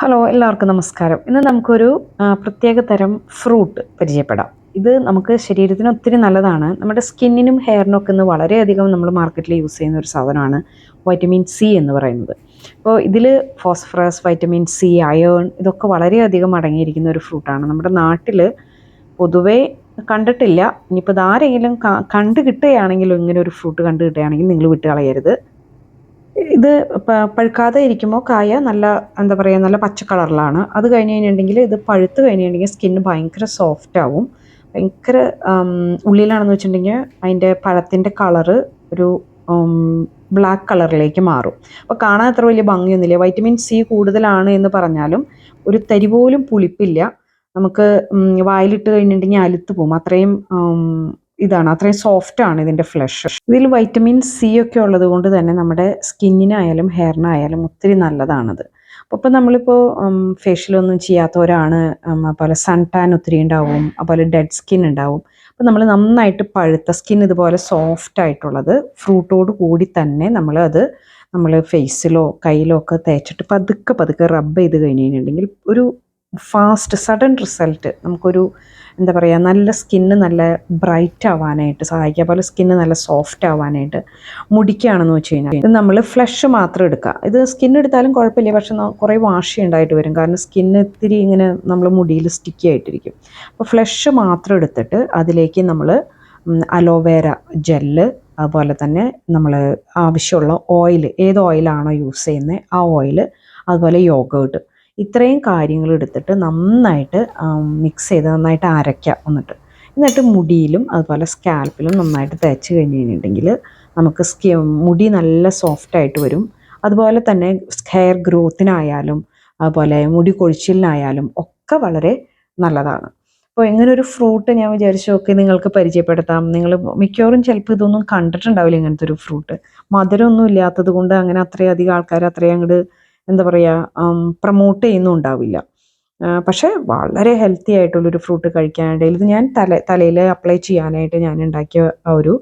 Hello എല്ലാവർക്കും നമസ്കാരം. ഇന്ന് നമുക്കൊരു പ്രത്യേക തരം ഫ്രൂട്ട് പരിചയപ്പെടാം. ഇത് നമുക്ക് ശരീരത്തിന് ഒത്തിരി നല്ലതാണ്. നമ്മുടെ സ്കിന്നിനും ഹെയറിനും ഒക്കെ ഇന്ന് വളരെയധികം നമ്മൾ മാർക്കറ്റിൽ യൂസ് ചെയ്യുന്ന ഒരു സാധനമാണ് വൈറ്റമിൻ സി എന്ന് പറയുന്നത്. അപ്പോൾ ഇതിൽ ഫോസ്ഫറസ് വൈറ്റമിൻ സി അയേൺ ഇതൊക്കെ വളരെയധികം അടങ്ങിയിരിക്കുന്ന ഒരു ഫ്രൂട്ടാണ്. നമ്മുടെ നാട്ടിൽ പൊതുവേ കണ്ടിട്ടില്ല. ഇനിയിപ്പോൾ ഇത് ആരെങ്കിലും കണ്ടു കിട്ടുകയാണെങ്കിലും ഇങ്ങനെ ഒരു ഫ്രൂട്ട് കണ്ടു കിട്ടുകയാണെങ്കിൽ നിങ്ങൾ വിട്ട് കളയരുത് ഇത് പഴുക്കാതെ ഇരിക്കുമ്പോൾ കായ നല്ല എന്താ പറയുക നല്ല പച്ച കളറിലാണ്. അത് കഴിഞ്ഞ് കഴിഞ്ഞിട്ടുണ്ടെങ്കിൽ ഇത് പഴുത്ത് കഴിഞ്ഞിട്ടുണ്ടെങ്കിൽ സ്കിന്ന് ഭയങ്കര സോഫ്റ്റ് ആവും. ഭയങ്കര ഉള്ളിലാണെന്ന് വെച്ചിട്ടുണ്ടെങ്കിൽ അതിന്റെ പഴത്തിന്റെ കളറ് ഒരു ബ്ലാക്ക് കളറിലേക്ക് മാറും. അപ്പോൾ കാണാൻ അത്ര വലിയ ഭംഗിയൊന്നുമില്ല. വൈറ്റമിൻ സി കൂടുതലാണ് എന്ന് പറഞ്ഞാലും ഒരു തരി പോലും പുളിപ്പില്ല. നമുക്ക് വായിലിട്ട് കഴിഞ്ഞിട്ടുണ്ടെങ്കിൽ അലുത്ത് പോകും. അത്രയും ഇതാണ്. അത്രയും സോഫ്റ്റ് ആണ് ഇതിന്റെ ഫ്ലഷ് ഇതിൽ വൈറ്റമിൻ സി ഒക്കെ ഉള്ളത് കൊണ്ട് തന്നെ നമ്മുടെ സ്കിന്നിനായാലും ഹെയറിനായാലും ഒത്തിരി നല്ലതാണത്. അപ്പോൾ നമ്മളിപ്പോൾ ഫേഷ്യലൊന്നും ചെയ്യാത്തവരാണ് അതുപോലെ സൺ ടാൻ ഒത്തിരി ഉണ്ടാവും അതുപോലെ ഡെഡ് സ്കിൻ ഉണ്ടാവും. അപ്പോൾ നമ്മൾ നന്നായിട്ട് പഴുത്ത സ്കിൻ ഇതുപോലെ സോഫ്റ്റ് ആയിട്ടുള്ളത് ഫ്രൂട്ടോട് കൂടി തന്നെ നമ്മൾ അത് നമ്മൾ ഫേസിലോ കയ്യിലോ ഒക്കെ തേച്ചിട്ട് പതുക്കെ പതുക്കെ റബ്ബ് ചെയ്ത് കഴിഞ്ഞ് കഴിഞ്ഞിട്ടുണ്ടെങ്കിൽ ഒരു ഫാസ്റ്റ് സഡൻ റിസൾട്ട്. നമുക്കൊരു എന്താ പറയുക നല്ല സ്കിന്ന് നല്ല ബ്രൈറ്റ് ആവാനായിട്ട് സഹായിക്കുക. അതുപോലെ സ്കിന്ന് നല്ല സോഫ്റ്റ് ആവാനായിട്ട് മുടിക്കുകയാണെന്ന് വെച്ച് കഴിഞ്ഞാൽ ഇത് നമ്മൾ ഫ്ലഷ് മാത്രം എടുക്കുക. ഇത് സ്കിൻ എടുത്താലും കുഴപ്പമില്ല. പക്ഷെ കുറേ വാഷി ഉണ്ടായിട്ട് വരും. കാരണം സ്കിന്ന് ഇത്തിരി ഇങ്ങനെ നമ്മൾ മുടിയിൽ സ്റ്റിക്കി ആയിട്ടിരിക്കും. അപ്പോൾ ഫ്ലഷ് മാത്രം എടുത്തിട്ട് അതിലേക്ക് നമ്മൾ അലോവേര ജെല്ല് അതുപോലെ തന്നെ നമ്മൾ ആവശ്യമുള്ള ഓയിൽ ഏത് ഓയിലാണോ യൂസ് ചെയ്യുന്നത് ആ ഓയിൽ അതുപോലെ യോഗേർട്ട്. ഇത്രയും കാര്യങ്ങൾ എടുത്തിട്ട് നന്നായിട്ട് മിക്സ് ചെയ്ത് നന്നായിട്ട് അരയ്ക്കുക എന്നിട്ട്. എന്നിട്ട് മുടിയിലും അതുപോലെ സ്കാൽപ്പിലും നന്നായിട്ട് തേച്ച് കഴിഞ്ഞ് കഴിഞ്ഞിട്ടുണ്ടെങ്കിൽ നമുക്ക് സ്കി മുടി നല്ല സോഫ്റ്റായിട്ട് വരും. അതുപോലെ തന്നെ ഹെയർ ഗ്രോത്തിനായാലും അതുപോലെ മുടി കൊഴിച്ചിലിനായാലും ഒക്കെ വളരെ നല്ലതാണ്. അപ്പോൾ ഇങ്ങനെ ഒരു ഫ്രൂട്ട് ഞാൻ വിചാരിച്ചു ഒക്കെ നിങ്ങൾക്ക് പരിചയപ്പെടുത്താം. നിങ്ങൾ മിക്കവാറും ചിലപ്പോൾ ഇതൊന്നും കണ്ടിട്ടുണ്ടാവില്ല ഇങ്ങനത്തെ ഒരു ഫ്രൂട്ട് മധുരമൊന്നും ഇല്ലാത്തത് കൊണ്ട് അങ്ങനെ അത്രയധികം ആൾക്കാർ അത്രയും അങ്ങോട്ട് എന്താ പറയുക പ്രൊമോട്ട് ചെയ്യുന്നും ഉണ്ടാവില്ല. പക്ഷേ വളരെ ഹെൽത്തി ആയിട്ടുള്ളൊരു ഫ്രൂട്ട് കഴിക്കാനായിട്ട് ഇത് ഞാൻ തല തലയിൽ അപ്ലൈ ചെയ്യാനായിട്ട് ഞാൻ ഉണ്ടാക്കിയ ഒരു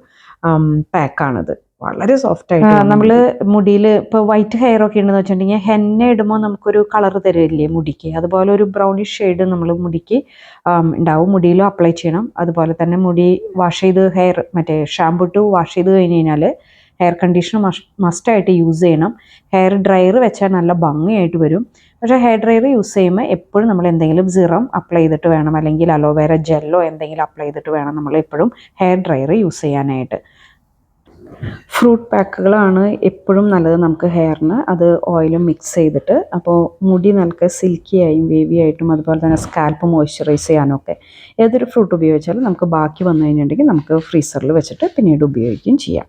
പാക്കാണിത് വളരെ സോഫ്റ്റ് ആയിട്ട് നമ്മൾ മുടിയിൽ ഇപ്പോൾ വൈറ്റ് ഹെയർ ഒക്കെ ഉണ്ടെന്ന് വെച്ചിട്ടുണ്ടെങ്കിൽ ഹെന്ന ഇടുമ്പോൾ നമുക്കൊരു കളർ തരില്ലേ മുടിക്ക്? അതുപോലെ ഒരു ബ്രൗണിഷ് ഷെയ്ഡ് നമ്മൾ മുടിക്ക് ഉണ്ടാവും. മുടിയിലും അപ്ലൈ ചെയ്യണം. അതുപോലെ തന്നെ മുടി വാഷ് ചെയ്ത് ഹെയർ മറ്റേ ഷാമ്പു ഇട്ട് വാഷ് ചെയ്ത് കഴിഞ്ഞ് കഴിഞ്ഞാൽ ഹെയർ കണ്ടീഷണർ മസ്റ്റായിട്ട് യൂസ് ചെയ്യണം. ഹെയർ ഡ്രയർ വെച്ചാൽ നല്ല ഭംഗിയായിട്ട് വരും. പക്ഷേ ഹെയർ ഡ്രയർ യൂസ് ചെയ്യുമ്പോൾ എപ്പോഴും നമ്മൾ എന്തെങ്കിലും സിറം അപ്ലൈ ചെയ്തിട്ട് വേണം. അല്ലെങ്കിൽ അലോവേര ജെല്ലോ എന്തെങ്കിലും അപ്ലൈ ചെയ്തിട്ട് വേണം നമ്മൾ എപ്പോഴും ഹെയർ ഡ്രയർ യൂസ് ചെയ്യാനായിട്ട്. ഫ്രൂട്ട് പാക്കുകളാണ് എപ്പോഴും നല്ലത് നമുക്ക് ഹെയറിന്. അത് ഓയിലും മിക്സ് ചെയ്തിട്ട്. അപ്പോൾ മുടി നല്ല സിൽക്കി ആയും വേവി ആയിട്ടും അതുപോലെ തന്നെ സ്കാൽപ്പ് മോയ്സ്ചറൈസ് ചെയ്യാനും ഒക്കെ ഏതൊരു ഫ്രൂട്ട് ഉപയോഗിച്ചാലും നമുക്ക് ബാക്കി വന്നു കഴിഞ്ഞിട്ടുണ്ടെങ്കിൽ നമുക്ക് ഫ്രീസറിൽ വെച്ചിട്ട് പിന്നീട് ഉപയോഗിക്കുകയും ചെയ്യാം.